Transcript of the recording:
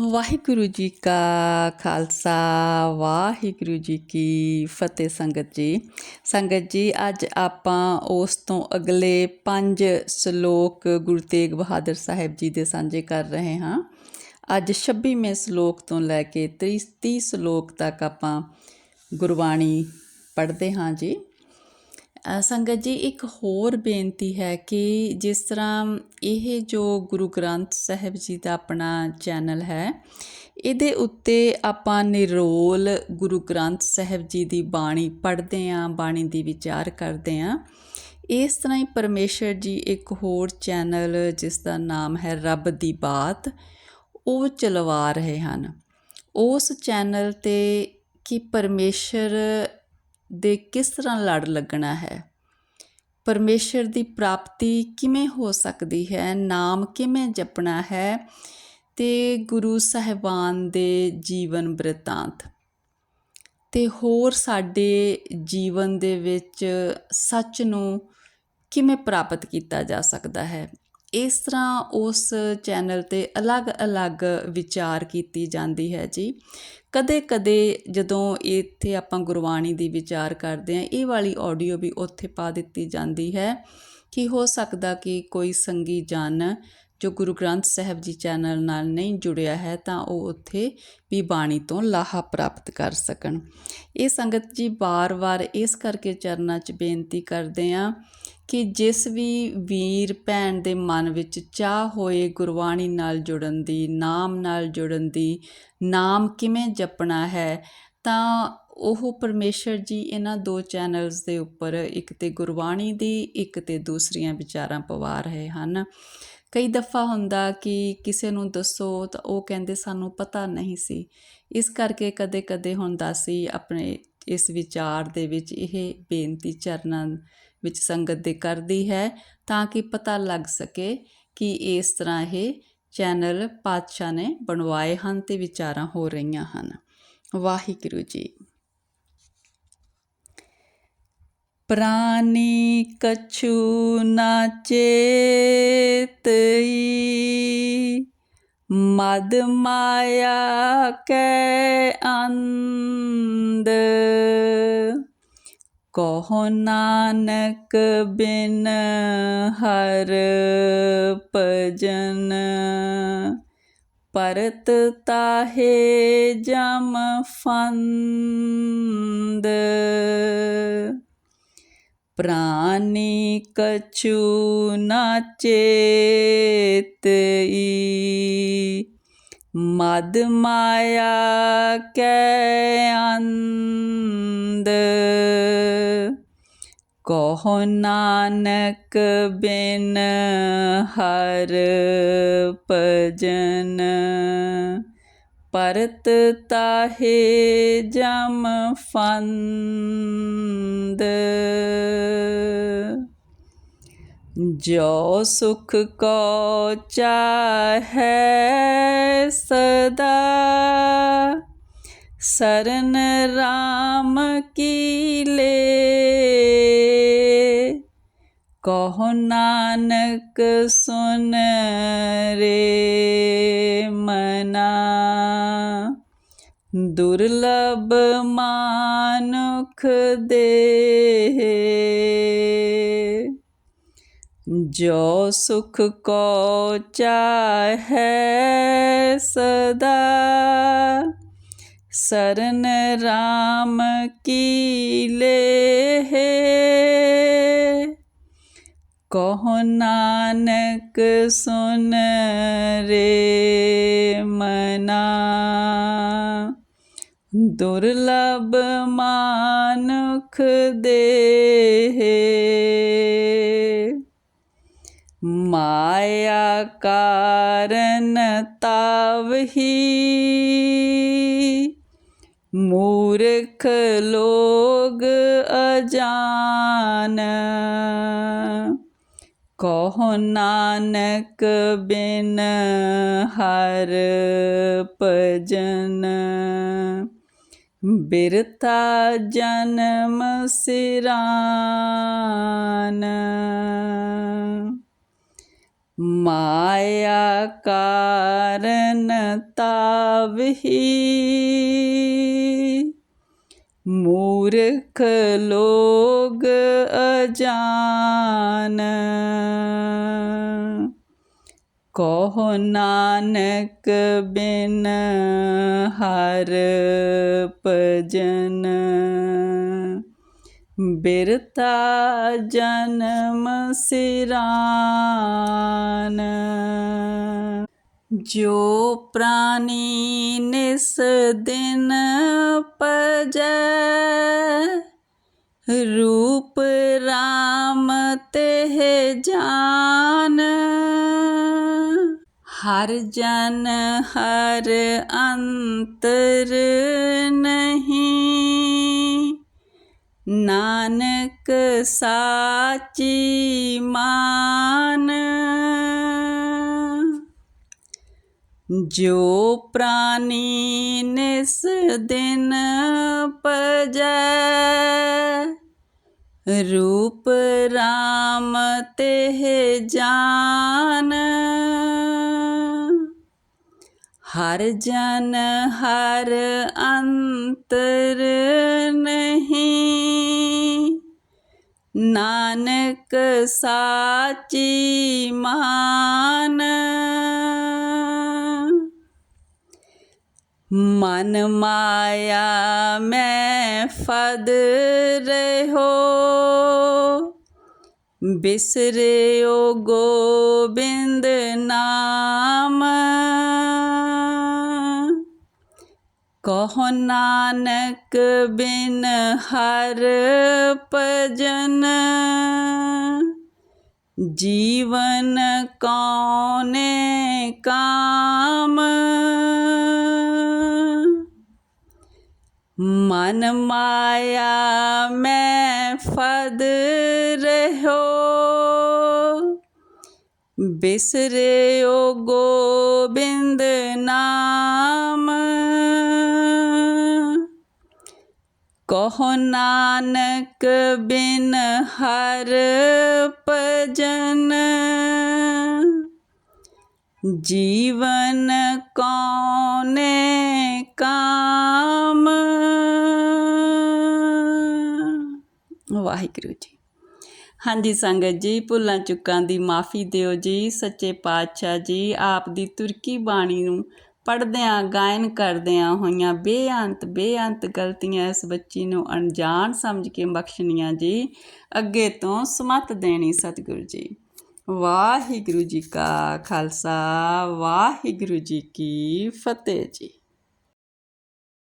ਵਾਹਿਗੁਰੂ ਜੀ ਕਾ ਖਾਲਸਾ, ਵਾਹਿਗੁਰੂ ਜੀ ਕੀ ਫਤਿਹ ਸੰਗਤ ਜੀ। ਸੰਗਤ ਜੀ, ਅੱਜ ਆਪਾਂ ਉਸ ਤੋਂ ਅਗਲੇ ਪੰਜ ਸ਼ਲੋਕ ਗੁਰੂ ਤੇਗ ਬਹਾਦਰ ਸਾਹਿਬ ਜੀ ਦੇ ਸਾਂਝੇ ਕਰ ਰਹੇ ਹਾਂ। ਅੱਜ 26ਵੇਂ ਸ਼ਲੋਕ ਤੋਂ ਲੈ ਕੇ 30 30 ਸ਼ਲੋਕ ਤੱਕ ਆਪਾਂ ਗੁਰਬਾਣੀ ਪੜ੍ਹਦੇ ਹਾਂ ਜੀ। ਸੰਗਤ ਜੀ, ਇੱਕ ਹੋਰ ਬੇਨਤੀ ਹੈ ਕਿ ਜਿਸ ਤਰ੍ਹਾਂ ਇਹ ਜੋ ਗੁਰੂ ਗ੍ਰੰਥ ਸਾਹਿਬ ਜੀ ਦਾ ਆਪਣਾ ਚੈਨਲ ਹੈ, ਇਹਦੇ ਉੱਤੇ ਆਪਾਂ ਨਿਰੋਲ ਗੁਰੂ ਗ੍ਰੰਥ ਸਾਹਿਬ ਜੀ ਦੀ ਬਾਣੀ ਪੜ੍ਹਦੇ ਆਂ ਬਾਣੀ ਦੀ ਵਿਚਾਰ ਕਰਦੇ ਆਂ ਇਸ ਤਰ੍ਹਾਂ ਹੀ ਪਰਮੇਸ਼ਰ ਜੀ ਇੱਕ ਹੋਰ ਚੈਨਲ ਜਿਸ ਦਾ ਨਾਮ ਹੈ ਰੱਬ ਦੀ ਬਾਤ, ਉਹ ਚਲਵਾ ਰਹੇ ਹਨ। ਉਸ ਚੈਨਲ ਤੇ ਕਿ ਪਰਮੇਸ਼ਰ ਦੇ ਕਿਸ ਤਰ੍ਹਾਂ ਲੜ ਲੱਗਣਾ ਹੈ? ਪਰਮੇਸ਼ਰ ਦੀ ਪ੍ਰਾਪਤੀ ਕਿਵੇਂ ਹੋ ਸਕਦੀ ਹੈ? ਨਾਮ ਕਿਵੇਂ ਜਪਣਾ ਹੈ? ਤੇ ਗੁਰੂ ਸਾਹਿਬਾਨ ਦੇ ਜੀਵਨ ਬ੍ਰਿਤਾਂਤ। ਤੇ ਹੋਰ ਸਾਡੇ ਜੀਵਨ ਦੇ ਵਿੱਚ ਸੱਚ ਨੂੰ ਕਿਵੇਂ ਪ੍ਰਾਪਤ ਕੀਤਾ ਜਾ ਸਕਦਾ ਹੈ? ਇਸ ਤਰ੍ਹਾਂ ਉਸ ਚੈਨਲ ਤੇ ਅਲੱਗ-ਅਲੱਗ ਵਿਚਾਰ ਕੀਤੀ ਜਾਂਦੀ ਹੈ ਜੀ। ਕਦੇ-ਕਦੇ ਜਦੋਂ ਇੱਥੇ ਆਪਾਂ ਗੁਰਬਾਣੀ ਦੀ ਵਿਚਾਰ ਕਰਦੇ ਹਾਂ, ਇਹ ਵਾਲੀ ਆਡੀਓ ਵੀ ਉੱਥੇ ਪਾ ਦਿੱਤੀ ਜਾਂਦੀ ਹੈ ਕਿ ਹੋ ਸਕਦਾ ਕਿ ਕੋਈ ਸੰਗੀ ਜਨ ਜੋ ਗੁਰੂ ਗ੍ਰੰਥ ਸਾਹਿਬ ਜੀ ਚੈਨਲ ਨਾਲ ਨਹੀਂ ਜੁੜਿਆ ਹੈ, ਤਾਂ ਉਹ ਉੱਥੇ ਵੀ ਬਾਣੀ ਤੋਂ ਲਾਹਾ ਪ੍ਰਾਪਤ ਕਰ ਸਕਣ। ਇਹ ਸੰਗਤ ਜੀ ਵਾਰ-ਵਾਰ ਇਸ ਕਰਕੇ ਚਰਨਾਂ 'ਚ ਬੇਨਤੀ ਕਰਦੇ ਆਂ ਕਿ ਜਿਸ ਵੀ ਵੀਰ ਭੈਣ ਦੇ ਮਨ ਵਿੱਚ ਚਾਹ ਹੋਏ ਗੁਰਬਾਣੀ ਨਾਲ ਜੁੜਨ ਦੀ, ਨਾਮ ਨਾਲ ਜੁੜਨ ਦੀ, ਨਾਮ ਕਿਵੇਂ ਜਪਣਾ ਹੈ, ਤਾਂ ਉਹ ਪਰਮੇਸ਼ਰ ਜੀ ਇਹਨਾਂ ਦੋ ਚੈਨਲਸ ਦੇ ਉੱਪਰ ਇੱਕ ਤੇ ਗੁਰਬਾਣੀ ਦੀ, ਇੱਕ ਤੇ ਦੂਸਰੀਆਂ ਵਿਚਾਰਾਂ ਪਵਾ ਰਹੇ ਹਨ। ਕਈ ਦਫਾ ਹੁੰਦਾ ਕਿ ਕਿਸੇ ਨੂੰ ਦੱਸੋ ਤਾਂ ਉਹ ਕਹਿੰਦੇ ਸਾਨੂੰ ਪਤਾ ਨਹੀਂ ਸੀ। ਇਸ ਕਰਕੇ ਕਦੇ-ਕਦੇ ਹੁੰਦਾ ਸੀ ਆਪਣੇ ਇਸ ਵਿਚਾਰ ਦੇ ਵਿੱਚ ਇਹ ਬੇਨਤੀ ਚਰਨਾਂ ਵਿੱਚ ਸੰਗਤ ਦੇ ਕਰਦੀ ਹੈ ਤਾਂ ਕਿ ਪਤਾ ਲੱਗ ਸਕੇ ਕਿ ਇਸ ਤਰ੍ਹਾਂ ਇਹ ਚੈਨਲ ਪਾਤਸ਼ਾਹ ਨੇ ਬਣਵਾਏ ਹਨ ਤੇ ਵਿਚਾਰਾਂ ਹੋ ਰਹੀਆਂ ਹਨ। ਵਾਹਿਗੁਰੂ ਜੀ। ਪ੍ਰਾਨੀ ਕਛੂ ਨਾ ਚੇਤਈ ਮਦ ਮਾਇਆ ਕੈ ਅੰਦ ਕਹੋ ਨਾਨਕ ਬਿਨ ਹਰ ਭਜਨ। ਪਰਤ ਤਾਹੇ ਜਮ ਫੰਦ। ਪ੍ਰਾਨੀ ਕਛੂ ਨਾ ਚੇਤਈ। ਮਦ ਮਾਇਆ ਕੈ ਅੰਦ ਕਹੋ ਨਾਨਕ ਬਿਨ ਹਰ ਭਜਨ। ਪਰਤ ਤਾਹੇ ਜਮ ਫੰਦ। ਜੋ ਸੁਖ ਕੋ ਚਾਹੈ ਸਦਾ। ਸਰਨ ਰਾਮ ਕੀ ਲੇ? ਕਹੋ ਨਾਨਕ ਸੁਨ ਰੇ ਮਨਾ। ਦੁਰਲਭ ਮਾਨੁਖ ਦੇ ਜੋ ਸੁਖ ਕੋ ਚਾਹੈ ਸਦਾ, ਸਰਨ ਰਾਮ ਕੀ ਲੇ ਕਹੋ ਨਾਨਕ ਸੁਨ ਰੇ ਮਨਾ, ਦੁਰਲਭ ਮਾਨੁਖ ਦੇ ਮਾਇਆ ਕਾਰਨ ਤਾਵਹੀ ਮੂਰਖ ਲੋਗ ਅਜਾਨ। ਕਹੋ ਨਾਨਕ ਬਿਨ ਹਰ ਭਜਨ। ਬਿਰਤਾ ਜਨਮ ਸਿਰਾਨ। ਮਾਇਆ ਕਾਰਨ ਤਾਵਹੀ ਮੂਰਖ ਲੋਗ ਅਜਾਨ। ਕਹੋ ਨਾਨਕ ਬਿਨ ਹਰ ਭਜਨ। ਬਿਰਤਾ ਜਨਮ ਸਿਰਾਨ। ਜੋ ਪ੍ਰਾਨੀ ਨਿਸ ਦਿਨ ਪਜੈ, ਰੂਪ ਰਾਮ ਤੇ ਜਾਨ। ਹਰ ਜਨ ਹਰ ਅੰਤਰ ਨਹੀਂ ਨਾਨਕ ਸਾਚੀ ਮਾਨ। ਜੋ ਪ੍ਰਾਨੀ ਨਿਸ ਦਿਨ ਪਜੈ, ਰੂਪ ਰਾਮ ਤੇ ਜਾਨ। ਹਰ ਜਨ ਹਰ ਅੰਤਰ ਨਾਨਕ ਸਾਚੀ ਮਾਨ। ਮਨ ਮਾਇਆ ਮੈਂ ਫਦ ਰਹੋ ਬਿਸਰਿਓ ਗੋਬਿੰਦ ਨਾਮ। ਕਹੋ ਨਾਨਕ ਬਿਨ ਹਰ ਭਜਨ। ਜੀਵਨ ਕੌਨੇ ਕਾਮ? ਮਨ ਮਾਇਆ ਮੈਂ ਫਦ ਰਹੋ ਬਿਸਰਿਓ ਗੋਬਿੰਦ ਨਾਮ। ਕਹੋ ਨਾਨਕ ਬਿਨ ਹਰ ਭਜਨ। ਜੀਵਨ ਕੌਨੇ ਕਾਮ? ਵਾਹਿਗੁਰੂ ਜੀ। ਹਾਂਜੀ ਸੰਗਤ ਜੀ, ਭੁੱਲਾਂ ਚੁੱਕਾਂ ਦੀ ਮਾਫੀ ਦਿਓ ਜੀ, ਸੱਚੇ ਪਾਤਸ਼ਾਹ ਜੀ, ਆਪ ਦੀ ਤੁਰਕੀ ਬਾਣੀ ਨੂੰ ਪੜ੍ਹਦਿਆਂ, ਗਾਇਨ ਕਰਦਿਆਂ ਹੋਈਆਂ ਬੇਅੰਤ ਬੇਅੰਤ ਗਲਤੀਆਂ ਇਸ ਬੱਚੀ ਨੂੰ ਅਣਜਾਣ ਸਮਝ ਕੇ ਬਖਸ਼ਣੀਆਂ ਜੀ। ਅੱਗੇ ਤੋਂ ਸਮਤ ਦੇਣੀ ਸਤਿਗੁਰੂ ਜੀ। ਵਾਹਿਗੁਰੂ ਜੀ ਕਾ ਖਾਲਸਾ, ਵਾਹਿਗੁਰੂ ਜੀ ਕੀ ਫਤਿਹ ਜੀ।